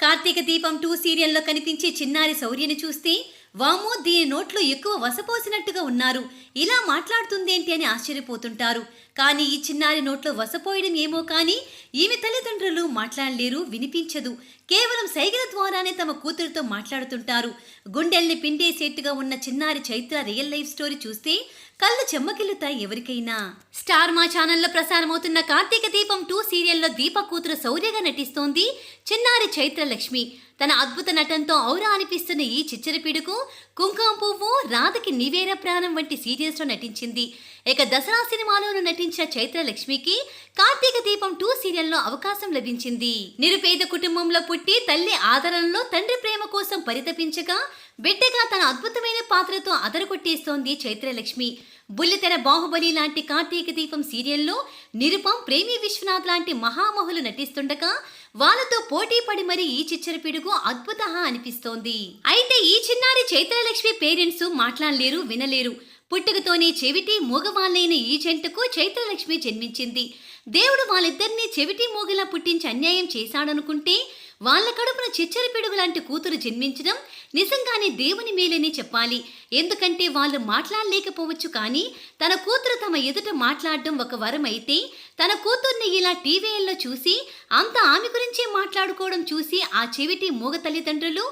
కార్తీక దీపం టూ సీరియల్లో కనిపించే చిన్నారి శౌర్యని చూస్తే వామో దీని నోట్లో ఎక్కువ వసపోసినట్టుగా ఉన్నారు. ఇలా మాట్లాడుతుందేంటి అని ఆశ్చర్యపోతుంటారు. కానీ ఈ చిన్నారి నోట్లో వసపోయడం ఏమో కానీ ఈమె తల్లిదండ్రులు మాట్లాడలేరు వినిపించదు. కేవలం సైగల ద్వారానే తమ కూతురితో మాట్లాడుతుంటారు. గుండెల్ని పిండేసేట్టుగా ఉన్న చిన్నారి చైత్ర రియల్ లైఫ్ స్టోరీ చూస్తే కళ్ళు చెమ్మకిల్లుతాయి ఎవరికైనా. స్టార్ మా ఛానల్లో ప్రసారమవుతున్న కార్తీక దీపం టూ సీరియల్లో దీప కూతురు శౌర్యగా నటిస్తోంది చిన్నారి చైత్రలక్ష్మి. తన అద్భుత నటంతో ఔరా అనిపిస్తున్న ఈ చిచ్చరపీడుకు కుంకుమ పువ్వు రాధకి నివేర ప్రాణం వంటి సీరియల్స్లో నటించింది. ఇక దసరా సినిమాలోనూ నటించిన చైత్రలక్ష్మికి కార్తీక దీపం టూ సీరియల్లో అవకాశం లభించింది. నిరుపేద కుటుంబంలో పుట్టి తల్లి ఆదరణలో తండ్రి ప్రేమ కోసం పరితపించగా బిడ్డగా తన అద్భుతమైన పాత్రతో అదరగొట్టేస్తోంది చైత్రలక్ష్మి. బుల్లితెర బాహుబలి లాంటి కార్తీక దీపం సీరియల్లో నిరుపం ప్రేమి విశ్వనాథ్ లాంటి మహామహులు నటిస్తుండగా వాళ్ళతో పోటీ పడి మరి ఈ చిచ్చర పిడుగు అద్భుత అనిపిస్తోంది. అయితే ఈ చిన్నారి చైత్రలక్ష్మి పేరెంట్స్ మాట్లాడలేరు వినలేరు. పుట్టుకతోనే చెవిటి మూగవాళ్ళైన ఈ జంటకు చైత్రలక్ష్మి జన్మించింది. దేవుడు వాళ్ళిద్దరినీ చెవిటి మూగలా పుట్టించి అన్యాయం చేశాడనుకుంటే వాళ్ళ కడుపున చిచ్చరి పిడుగు లాంటి కూతురు జన్మించడం నిజంగానే దేవుని మేలేనే చెప్పాలి. ఎందుకంటే వాళ్ళు మాట్లాడలేకపోవచ్చు కానీ తన కూతురు తమ ఎదుట మాట్లాడడం ఒక వరం అయితే తన కూతుర్ని ఇలా టీవీల్లో చూసి అంత ఆమె గురించే మాట్లాడుకోవడం చూసి ఆ చెవిటి మూగ తల్లిదండ్రులు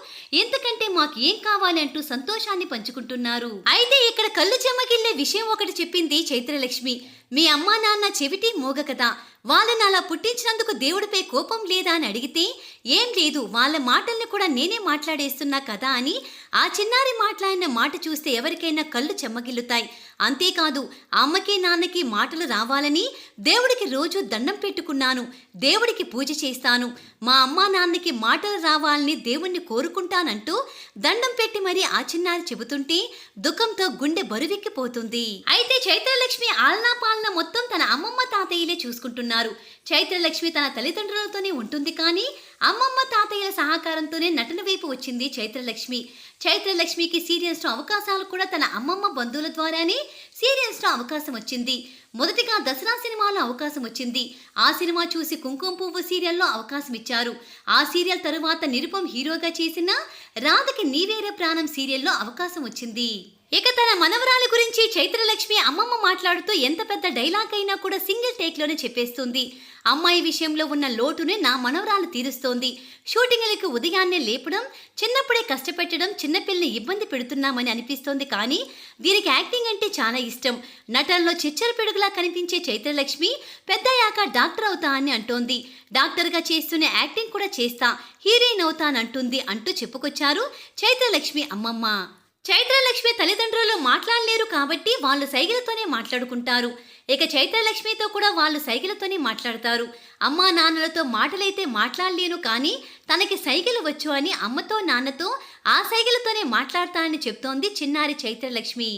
ఎందుకంటే మాకు ఏం కావాలి అంటూ సంతోషాన్ని పంచుకుంటున్నారు. అయితే ఇక్కడ కళ్ళు చెమ్మగిల్లే విషయం ఒకటి చెప్పింది చైత్రలక్ష్మి. మీ అమ్మా నాన్న చెవిటి మూగ కదా. వాళ్ళని అలా పుట్టించినందుకు దేవుడిపై కోపం లేదా అని అడిగితే ఏం లేదు వాళ్ళ మాటల్ని కూడా నేనే మాట్లాడేస్తున్నా కదా అని ఆ చిన్నారి మాట్లాడిన మాట చూస్తే ఎవరికైనా కళ్ళు చెమ్మగిల్లుతాయి. అంతేకాదు అమ్మకి నాన్నకి మాటలు రావాలని దేవుడికి రోజు దండం పెట్టుకున్నాను దేవుడికి పూజ చేస్తాను. మా అమ్మా నాన్నకి మాటలు రావాలని దేవుణ్ణి కోరుకుంటానంటూ దండం పెట్టి మరీ ఆ చిన్నారి చెబుతుంటే దుఃఖంతో గుండె బరువెక్కిపోతుంది. అయితే చైత్రలక్ష్మి ఆలనా పాలన మొత్తం తన అమ్మమ్మ తాతయ్యలే చూసుకుంటున్నారు. చైత్రలక్ష్మి తన తల్లిదండ్రులతోనే ఉంటుంది కానీ అమ్మమ్మ తాతయ్యల సహకారంతోనే నటన వైపు వచ్చింది చైత్రలక్ష్మి. చైత్రలక్ష్మికి సీరియల్స్లో అవకాశాలు కూడా తన అమ్మమ్మ బంధువుల ద్వారానే సీరియల్స్లో అవకాశం వచ్చింది. మొదటిగా దసరా సినిమాలో అవకాశం వచ్చింది. ఆ సినిమా చూసి కుంకుమ పువ్వు సీరియల్లో అవకాశం ఇచ్చారు. ఆ సీరియల్ తరువాత నిరుపం హీరోగా చేసిన రాధకి నీవేరే ప్రాణం సీరియల్లో అవకాశం వచ్చింది. ఇక తన మనవరాలి గురించి చైత్రలక్ష్మి అమ్మమ్మ మాట్లాడుతూ ఎంత పెద్ద డైలాగ్ అయినా కూడా సింగిల్ టేక్లోనే చెప్పేస్తుంది. అమ్మాయి విషయంలో ఉన్న లోటుని నా మనవరాలు తీరుస్తోంది. షూటింగ్లకు ఉదయాన్నే లేపడం చిన్నప్పుడే కష్టపెట్టడం చిన్నపిల్లని ఇబ్బంది పెడుతున్నామని అనిపిస్తోంది కానీ దీనికి యాక్టింగ్ అంటే చాలా ఇష్టం. నటనలో చిచ్చర పిడుగులా కనిపించే చైత్రలక్ష్మి పెద్దయ్యాక డాక్టర్ అవుతా అని అంటోంది. డాక్టర్గా చేస్తూనే యాక్టింగ్ కూడా చేస్తా హీరోయిన్ అవుతానంటుంది అంటూ చెప్పుకొచ్చారు చైత్రలక్ష్మి అమ్మమ్మ. చైత్రలక్ష్మి తల్లిదండ్రులు మాట్లాడలేరు కాబట్టి వాళ్ళు సైగలతోనే మాట్లాడుకుంటారు. ఇక చైత్రలక్ష్మితో కూడా వాళ్ళు సైగలతోనే మాట్లాడతారు. అమ్మా నాన్నలతో మాటలైతే మాట్లాడలేను కానీ తనకి సైగలు వచ్చు అని అమ్మతో నాన్నతో ఆ సైగలతోనే మాట్లాడతా అని చెప్తోంది చిన్నారి చైత్రలక్ష్మి.